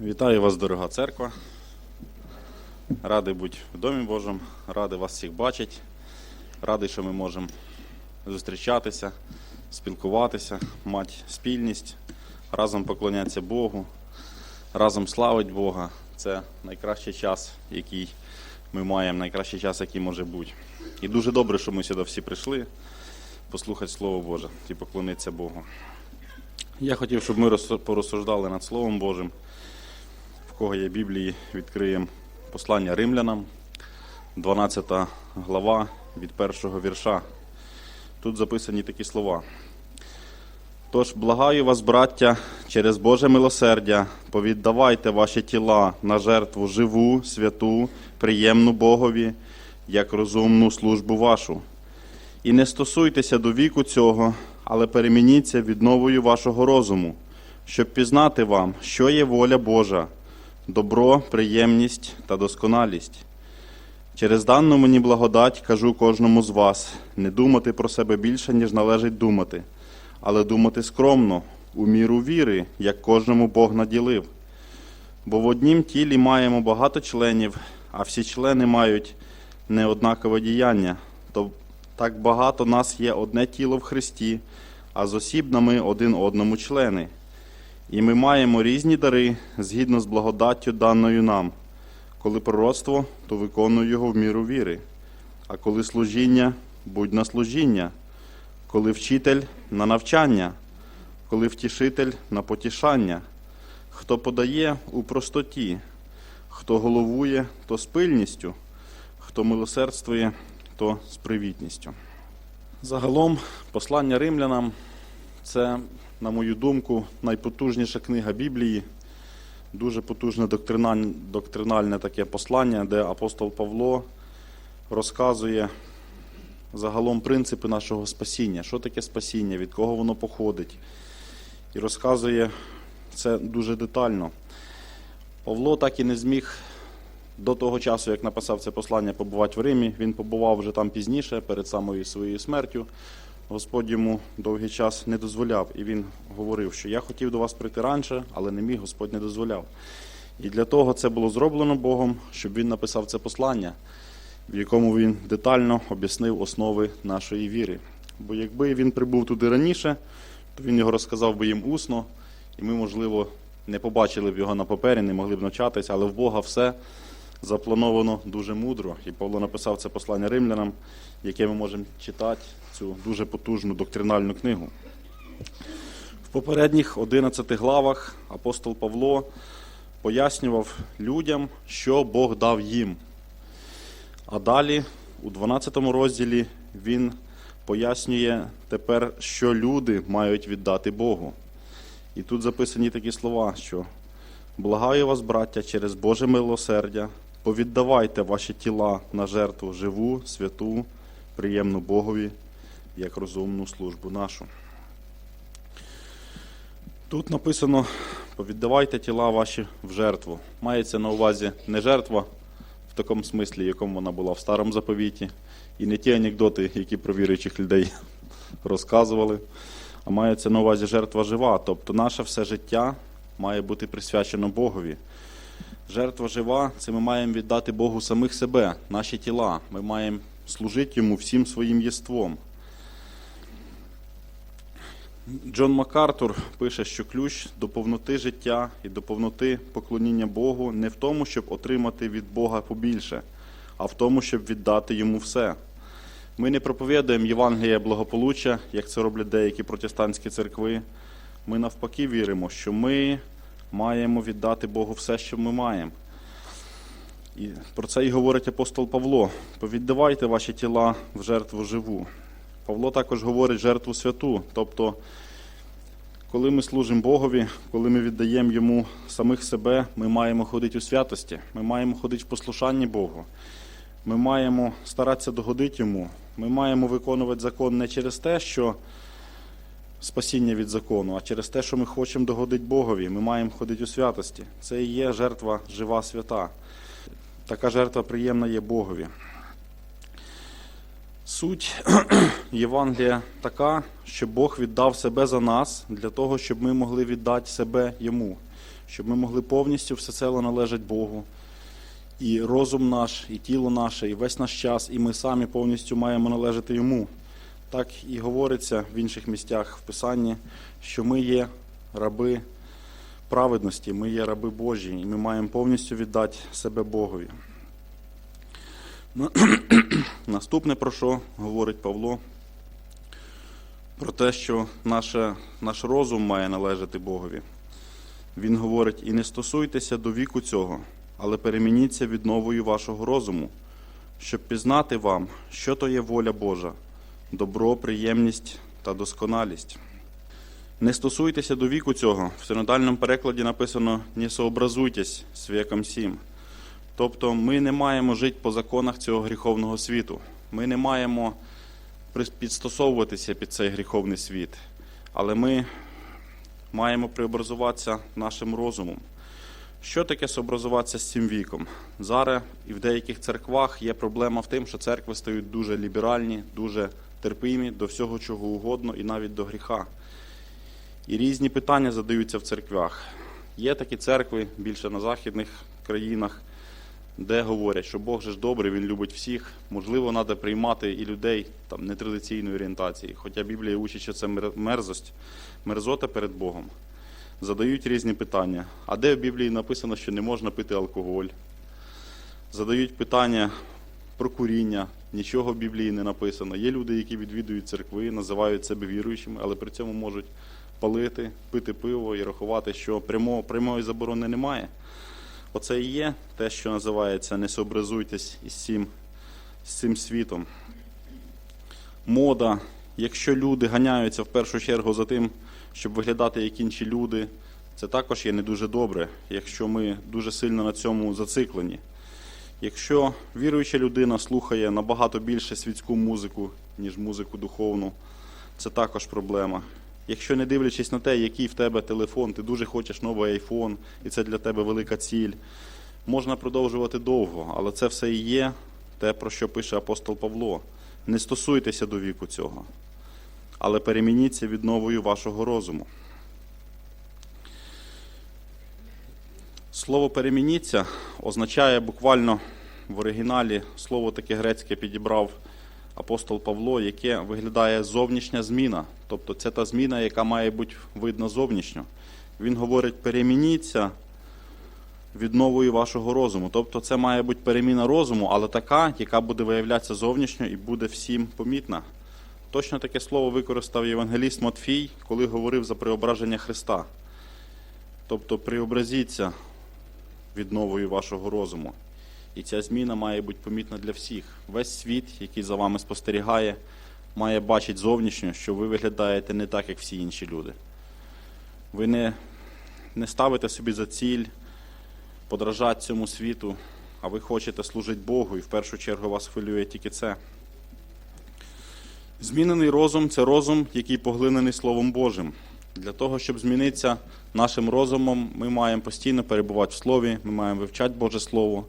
Вітаю вас, дорога церква. Радий бути в Домі Божому, радий вас всіх бачити. Радий, що ми можемо зустрічатися, спілкуватися, мати спільність, разом поклонятися Богу, разом славити Бога. Це найкращий час, який ми маємо, найкращий час, який може бути. І дуже добре, що ми сюди всі прийшли послухати Слово Боже і поклонитися Богу. Я хотів, щоб ми порозсуждали над Словом Божим. Кого є Біблії, відкриємо послання римлянам, 12 глава від першого вірша. Тут записані такі слова. Тож благаю вас, браття, через Боже милосердя, повіддавайте ваші тіла на жертву живу, святу, приємну Богові, як розумну службу вашу. І не стосуйтеся до віку цього, але перемініться відновою вашого розуму, щоб пізнати вам, що є воля Божа, добро, приємність та досконалість. Через дану мені благодать кажу кожному з вас не думати про себе більше, ніж належить думати, але думати скромно, у міру віри, як кожному Бог наділив. Бо в однім тілі маємо багато членів, а всі члени мають неоднакове діяння. То так багато нас є одне тіло в Христі, а з осібними один одному члени. І ми маємо різні дари згідно з благодаттю даною нам. Коли пророцтво, то виконую його в міру віри. А коли служіння, будь на служіння, коли вчитель на навчання, коли втішитель на потішання, хто подає у простоті, хто головує, то з пильністю, хто милосердствує, то з привітністю. Загалом, послання римлянам це, на мою думку, найпотужніша книга Біблії, дуже потужне доктринальне, таке послання, де апостол Павло розказує загалом принципи нашого спасіння, що таке спасіння, від кого воно походить. І розказує це дуже детально. Павло так і не зміг до того часу, як написав це послання, побувати в Римі. Він побував вже там пізніше, перед самою своєю смертю. Господь йому довгий час не дозволяв, і він говорив, що я хотів до вас прийти раніше, але не міг, Господь не дозволяв. І для того це було зроблено Богом, щоб він написав це послання, в якому він детально об'яснив основи нашої віри. Бо якби він прибув туди раніше, то він його розказав би їм усно, і ми, можливо, не побачили б його на папері, не могли б навчатися, але в Бога все заплановано дуже мудро. І Павло написав це послання римлянам, яке ми можемо читати цю дуже потужну доктринальну книгу. В попередніх 11 главах апостол Павло пояснював людям, що Бог дав їм. А далі, у 12 розділі, він пояснює тепер, що люди мають віддати Богу. І тут записані такі слова, що благаю вас, браття, через Боже милосердя, повіддавайте ваші тіла на жертву живу, святу, приємну Богові, як розумну службу нашу. Тут написано: повіддавайте тіла ваші в жертву. Мається на увазі не жертва в такому смислі, якому вона була в старому заповіті, і не ті анекдоти, які про віруючих людей розказували, а мається на увазі жертва жива. Тобто наше все життя має бути присвячено Богові. Жертва жива це ми маємо віддати Богу самих себе, наші тіла. Ми маємо служити йому всім своїм єством. Джон Макартур пише, що ключ до повноти життя і до повноти поклоніння Богу не в тому, щоб отримати від Бога побільше, а в тому, щоб віддати йому все. Ми не проповідуємо Євангелія благополуччя, як це роблять деякі протестантські церкви. Ми навпаки віримо, що ми маємо віддати Богу все, що ми маємо. І про це і говорить апостол Павло: повіддавайте ваші тіла в жертву живу. Павло також говорить жертву святу. Тобто, коли ми служимо Богові, коли ми віддаємо Йому самих себе, ми маємо ходити у святості, ми маємо ходити в послушанні Богу. Ми маємо старатися догодити Йому. Ми маємо виконувати закон не через те, що спасіння від закону, а через те, що ми хочемо догодити Богові. Ми маємо ходити у святості. Це і є жертва жива свята. Така жертва приємна є Богові. Суть Євангелія така, що Бог віддав себе за нас для того, щоб ми могли віддати себе йому, щоб ми могли повністю всецело належать Богу. І розум наш, і тіло наше, і весь наш час, і ми самі повністю маємо належати йому. Так і говориться в інших місцях в Писанні, що ми є раби праведності, ми є раби Божі, і ми маємо повністю віддати себе Богові. Наступне про що говорить Павло? Про те, що наше, наш розум має належати Богові. Він говорить: і не стосуйтеся до віку цього, але перемініться відновою вашого розуму, щоб пізнати вам, що то є воля Божа, добро, приємність та досконалість. Не стосуйтеся до віку цього. В синодальному перекладі написано не сообразуйтесь з віком сім. Тобто ми не маємо жити по законах цього гріховного світу. Ми не маємо підстосовуватися під цей гріховний світ. Але ми маємо преобразуватися нашим розумом. Що таке сообразуватися з цим віком? Зараз і в деяких церквах є проблема в тим, що церкви стають дуже ліберальні, дуже терпимі до всього, чого угодно, і навіть до гріха. І різні питання задаються в церквях. Є такі церкви більше на західних країнах, де говорять, що Бог же ж добрий, Він любить всіх. Можливо, треба приймати і людей там нетрадиційної орієнтації. Хоча Біблія учить, що це мерзость, мерзота перед Богом. Задають різні питання. А де в Біблії написано, що не можна пити алкоголь? Задають питання про куріння. Нічого в Біблії не написано. Є люди, які відвідують церкви, називають себе віруючими, але при цьому можуть палити, пити пиво і рахувати, що прямого, прямої заборони немає. Оце і є те, що називається не сообразуйтесь із цим, з цим світом. Мода, якщо люди ганяються в першу чергу за тим, щоб виглядати як інші люди, це також є не дуже добре, якщо ми дуже сильно на цьому зациклені. Якщо віруюча людина слухає набагато більше світську музику, ніж музику духовну, це також проблема. Якщо не дивлячись на те, який в тебе телефон, ти дуже хочеш новий айфон, і це для тебе велика ціль, можна продовжувати довго, але це все і є те, про що пише апостол Павло. Не стосуйтеся до віку цього, але перемініться відновою вашого розуму. Слово перемініться означає буквально в оригіналі слово таке грецьке підібрав апостол Павло, яке виглядає зовнішня зміна. Тобто це та зміна, яка має бути видна зовнішньо. Він говорить: перемініться відновою вашого розуму. Тобто це має бути переміна розуму, але така, яка буде виявлятися зовнішньо і буде всім помітна. Точно таке слово використав євангеліст Матфій, коли говорив за преображення Христа. Тобто преобразіться відновою вашого розуму. І ця зміна має бути помітна для всіх. Весь світ, який за вами спостерігає, має бачити зовнішньо, що ви виглядаєте не так, як всі інші люди. Ви не, не ставите собі за ціль подражати цьому світу, а ви хочете служити Богу, і в першу чергу вас хвилює тільки це. Змінений розум це розум, який поглинений Словом Божим. Для того, щоб змінитися нашим розумом, ми маємо постійно перебувати в Слові, ми маємо вивчати Боже Слово.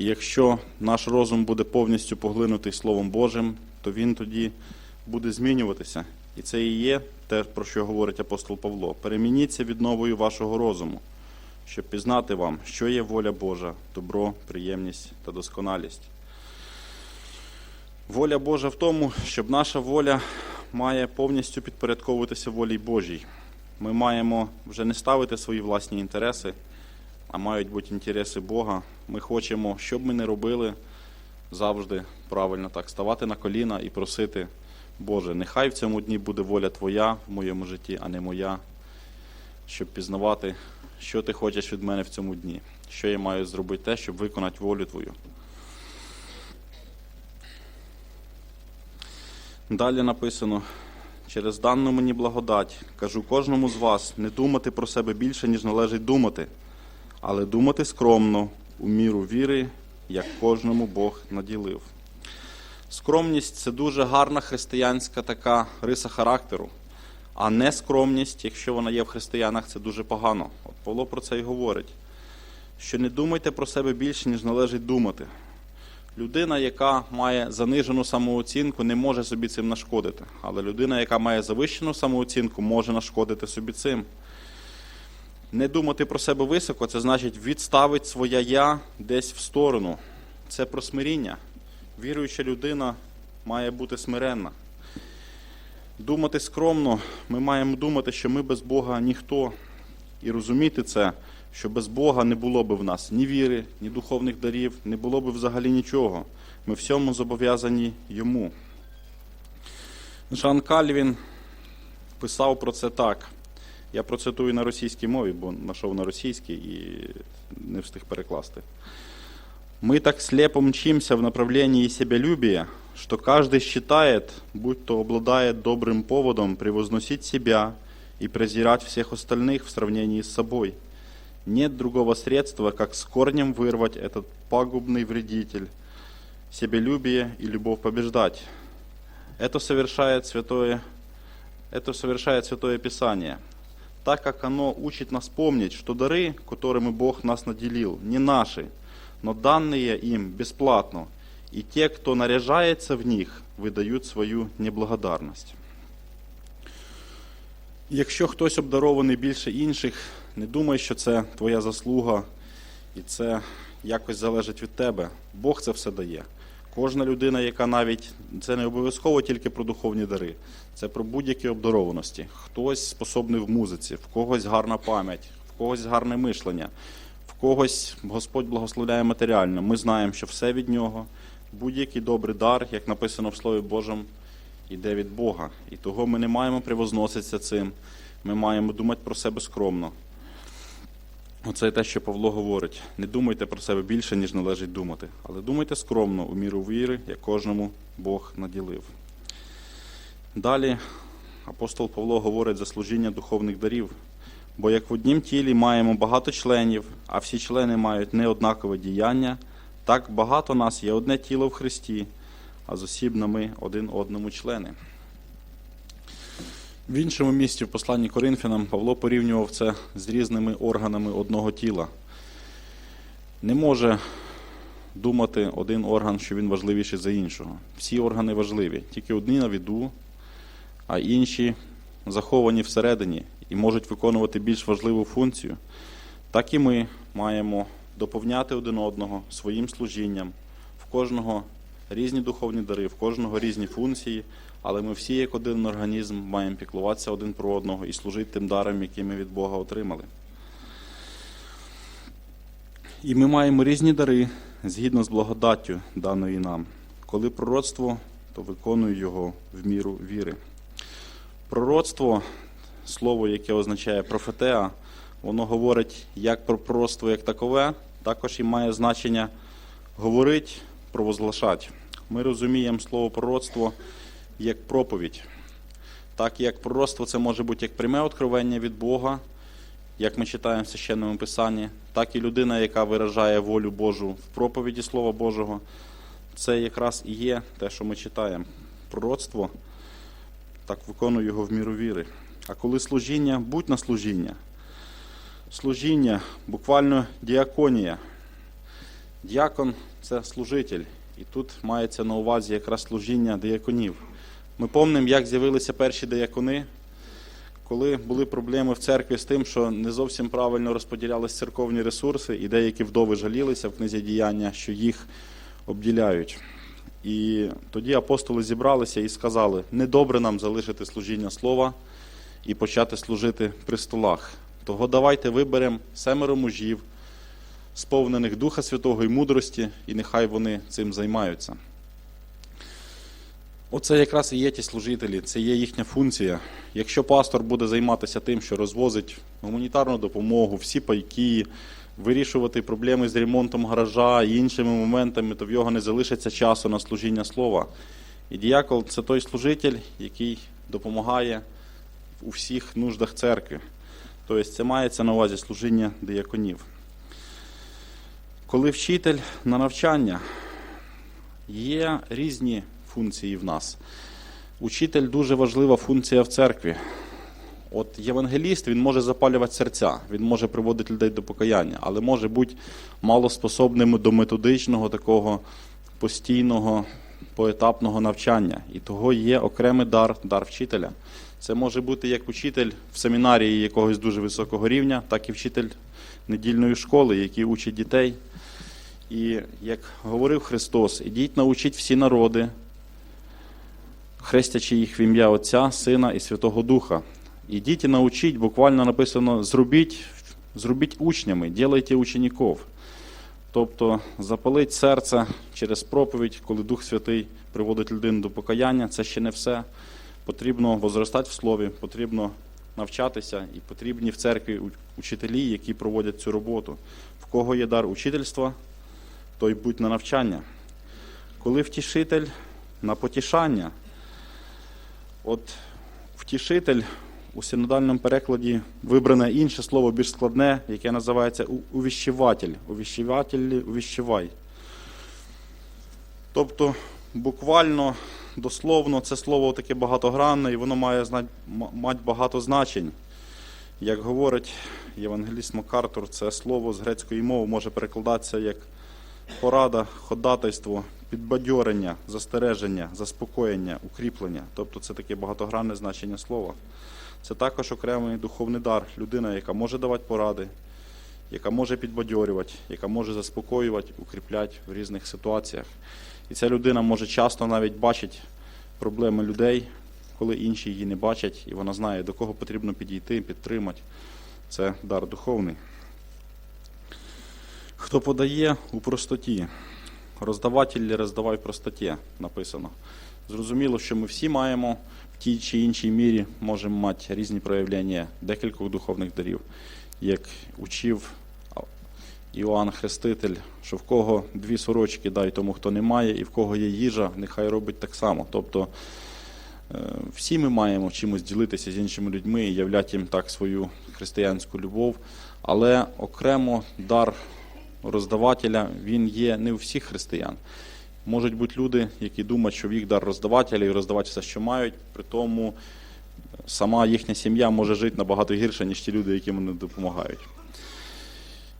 І якщо наш розум буде повністю поглинутий Словом Божим, то він тоді буде змінюватися. І це і є те, про що говорить апостол Павло. Перемініться відновою вашого розуму, щоб пізнати вам, що є воля Божа, добро, приємність та досконалість. Воля Божа в тому, щоб наша воля має повністю підпорядковуватися волі Божій. Ми маємо вже не ставити свої власні інтереси, а мають бути інтереси Бога. Ми хочемо, що б ми не робили, завжди правильно так, ставати на коліна і просити, Боже, нехай в цьому дні буде воля Твоя в моєму житті, а не моя, щоб пізнавати, що ти хочеш від мене в цьому дні, що я маю зробити те, щоб виконати волю Твою. Далі написано: через дану мені благодать, кажу кожному з вас не думати про себе більше, ніж належить думати, але думати скромно, у міру віри, як кожному Бог наділив. Скромність це дуже гарна християнська така риса характеру. А нескромність, якщо вона є в християнах, це дуже погано. От Павло про це і говорить. Що не думайте про себе більше, ніж належить думати. Людина, яка має занижену самооцінку, не може собі цим нашкодити. Але людина, яка має завищену самооцінку, може нашкодити собі цим. Не думати про себе високо, це значить відставити своє я десь в сторону. Це про смиріння. Віруюча людина має бути смиренна. Думати скромно, ми маємо думати, що ми без Бога ніхто. І розуміти це, що без Бога не було б в нас ні віри, ні духовних дарів, не було б взагалі нічого. Ми всьому зобов'язані йому. Жан Кальвін писав про це так. Я процитую на російській мові, бо знайшов на російській і не встиг перекласти. Мы так слепо мчимся в направлении себялюбия, что каждый считает, будь то обладает добрым поводом превозносить себя и презирать всех остальных в сравнении с собой. Нет другого средства, как с корнем вырвать этот пагубный вредитель, себялюбие и любовь побеждать. Это совершает святое, это совершает Святое Писание, так как оно учит нас помнить, что дары, которыми Бог нас наделил, не наши, но данные им бесплатно, и те, кто наряжается в них, выдают свою неблагодарность. Якщо хтось обдарований більше інших, не думай, що це твоя заслуга і це якось залежить від тебе. Бог це все дає. Кожна людина, яка навіть це не обов'язково тільки про духовні дари, це про будь-які обдарованості. Хтось способний в музиці, в когось гарна пам'ять, в когось гарне мишлення, в когось Господь благословляє матеріально. Ми знаємо, що все від нього, будь-який добрий дар, як написано в Слові Божому, іде від Бога. І того ми не маємо привозноситися цим. Ми маємо думати про себе скромно. Оце те, що Павло говорить. Не думайте про себе більше, ніж належить думати, але думайте скромно у міру віри, як кожному Бог наділив. Далі апостол Павло говорить за служіння духовних дарів. Бо як в однім тілі маємо багато членів, а всі члени мають неоднакове діяння, так багато нас є одне тіло в Христі, а з осібно ми один одному члени. В іншому місці в посланні Коринфянам Павло порівнював це з різними органами одного тіла. Не може думати один орган, що він важливіший за іншого. Всі органи важливі, тільки одні на віду, а інші заховані всередині і можуть виконувати більш важливу функцію. Так і ми маємо доповняти один одного своїм служінням, в кожного різні духовні дари, в кожного різні функції, але ми всі, як один організм, маємо піклуватися один про одного і служити тим даром, які ми від Бога отримали. І ми маємо різні дари згідно з благодаттю даної нам. Коли пророцтво, то виконую його в міру віри. Пророцтво, слово, яке означає профетеа, воно говорить як про пророцтво як такове, також і має значення говорить, провозглашати. Ми розуміємо слово пророцтво як проповідь. Так як пророцтво це може бути як пряме откровення від Бога, як ми читаємо в священному Писанні, так і людина, яка виражає волю Божу в проповіді Слова Божого. Це якраз і є те, що ми читаємо. Пророцтво так виконує його в міру віри. А коли служіння, будь на служіння. Служіння, буквально діаконія. Діакон це служитель. І тут мається на увазі якраз служіння дияконів. Ми пам'ятаємо, як з'явилися перші диякони, коли були проблеми в церкві з тим, що не зовсім правильно розподілялись церковні ресурси, і деякі вдови жалілися в книзі діяння, що їх обділяють. І тоді апостоли зібралися і сказали: недобре нам залишити служіння слова і почати служити при столах. Того давайте виберемо семеро мужів, сповнених Духа Святого і мудрості, і нехай вони цим займаються. Оце якраз і є ті служителі, це є їхня функція. Якщо пастор буде займатися тим, що розвозить гуманітарну допомогу, всі пайки, вирішувати проблеми з ремонтом гаража і іншими моментами, то в його не залишиться часу на служіння слова. І діякол це той служитель, який допомагає у всіх нуждах церкви. Тобто це мається на увазі служіння дияконів. Коли вчитель на навчання, є різні функції в нас. Учитель дуже важлива функція в церкві. От євангеліст він може запалювати серця, він може приводити людей до покаяння, але може бути малоспособним до методичного такого постійного поетапного навчання. І того є окремий дар, дар вчителя. Це може бути як учитель в семінарії якогось дуже високого рівня, так і вчитель недільної школи, який учить дітей. І як говорив Христос, ідіть научіть всі народи, хрестячи їх в ім'я Отця, Сина і Святого Духа. Ідіть і научіть, буквально написано, зробіть, зробіть учнями, ділайте учеників. Тобто запалить серце через проповідь, коли Дух Святий приводить людину до покаяння, це ще не все. Потрібно возростати в слові, потрібно навчатися, і потрібні в церкві учителі, які проводять цю роботу. В кого є дар учительства, той будь на навчання. Коли втішитель на потішання, от втішитель у синодальному перекладі вибране інше слово більш складне, яке називається у- увіщеватель. Увіщеватель, увіщевай. Тобто, буквально, дословно, це слово таке багатогранне, і воно має мати багато значень. Як говорить Євангеліст Макартур, це слово з грецької мови може перекладатися як порада, ходатайство, підбадьорення, застереження, заспокоєння, укріплення. Тобто це таке багатогранне значення слова. Це також окремий духовний дар, людина, яка може давати поради, яка може підбадьорювати, яка може заспокоювати, укріпляти в різних ситуаціях. І ця людина може часто навіть бачити проблеми людей, коли інші її не бачать, і вона знає, до кого потрібно підійти, підтримати. Це дар духовний. Хто подає у простоті, роздаватель роздавай в простоті, написано. Зрозуміло, що ми всі маємо в тій чи іншій мірі можемо мати різні проявлення декількох духовних дарів, як учив Іоанн Хреститель, що в кого дві сорочки дай тому, хто не має, і в кого є їжа, нехай робить так само. Тобто е, всі ми маємо чимось ділитися з іншими людьми і являти їм так свою християнську любов, але окремо дар роздавателя він є не у всіх християн. Можуть бути люди, які думають, що в їх дар роздавателя і роздавати все, що мають, при тому сама їхня сім'я може жити набагато гірше, ніж ті люди, які вони допомагають.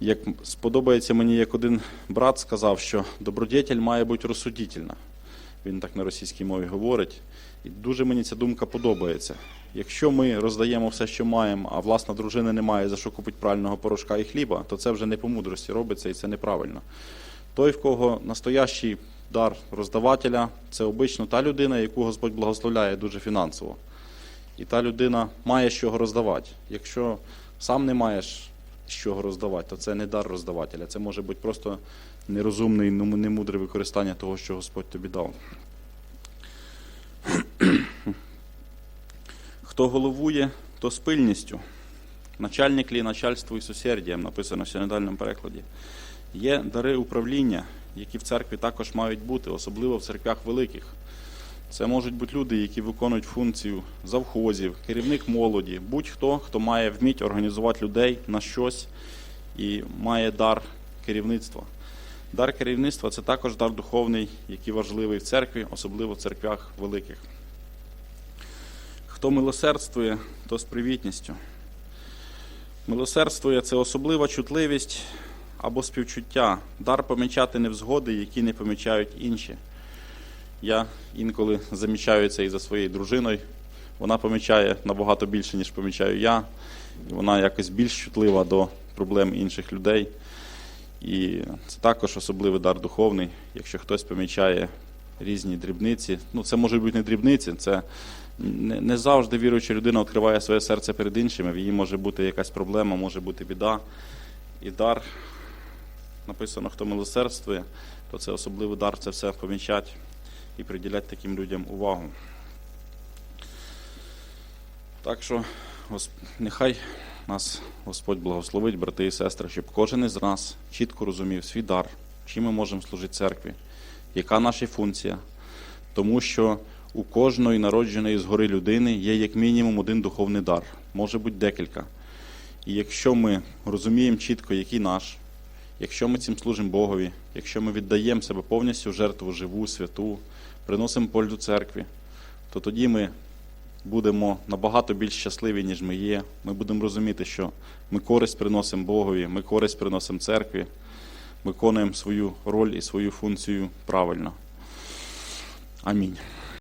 Як сподобається мені, як один брат сказав, що добродетель має бути розсудительна. Він так на російській мові говорить. І дуже мені ця думка подобається. Якщо ми роздаємо все, що маємо, а власна дружина не має за що купити правильного порошка і хліба, то це вже не по мудрості робиться і це неправильно. Той, в кого настоящий дар роздавателя, це обично та людина, яку Господь благословляє дуже фінансово. І та людина має з чого роздавати. Якщо сам не маєш з чого роздавати, то це не дар роздавателя. Це може бути просто нерозумне і немудре використання того, що Господь тобі дав. Хто головує, то з пильністю. Начальник лі начальство і сусердієм, написано в синодальному перекладі. Є дари управління, які в церкві також мають бути, особливо в церквях великих. Це можуть бути люди, які виконують функцію завхозів, керівник молоді, будь-хто, хто має вміть організувати людей на щось і має дар керівництва. Дар керівництва це також дар духовний, який важливий в церкві, особливо в церквях великих. Хто милосердствує, то з привітністю. Милосердствує це особлива чутливість або співчуття, дар помічати невзгоди, які не помічають інші. Я інколи замічаю це і за своєю дружиною. Вона помічає набагато більше, ніж помічаю я. І вона якось більш чутлива до проблем інших людей. І це також особливий дар духовний. Якщо хтось помічає різні дрібниці, ну це можуть бути не дрібниці, це не, завжди віруюча людина відкриває своє серце перед іншими. В її може бути якась проблема, може бути біда. І дар, написано, хто милосердствує, то це особливий дар це все помічати і приділяти таким людям увагу. Так що нехай нас Господь благословить, брати і сестри, щоб кожен із нас чітко розумів свій дар, чим ми можемо служити церкві, яка наша функція. Тому що у кожної народженої згори людини є як мінімум один духовний дар, може бути декілька. І якщо ми розуміємо чітко, який наш, якщо ми цим служимо Богові, якщо ми віддаємо себе повністю в жертву живу, святу, приносимо пользу церкві, то тоді ми будемо набагато більш щасливі, ніж ми є. Ми будемо розуміти, що ми користь приносимо Богові, ми користь приносимо церкві, виконуємо свою роль і свою функцію правильно. Амінь.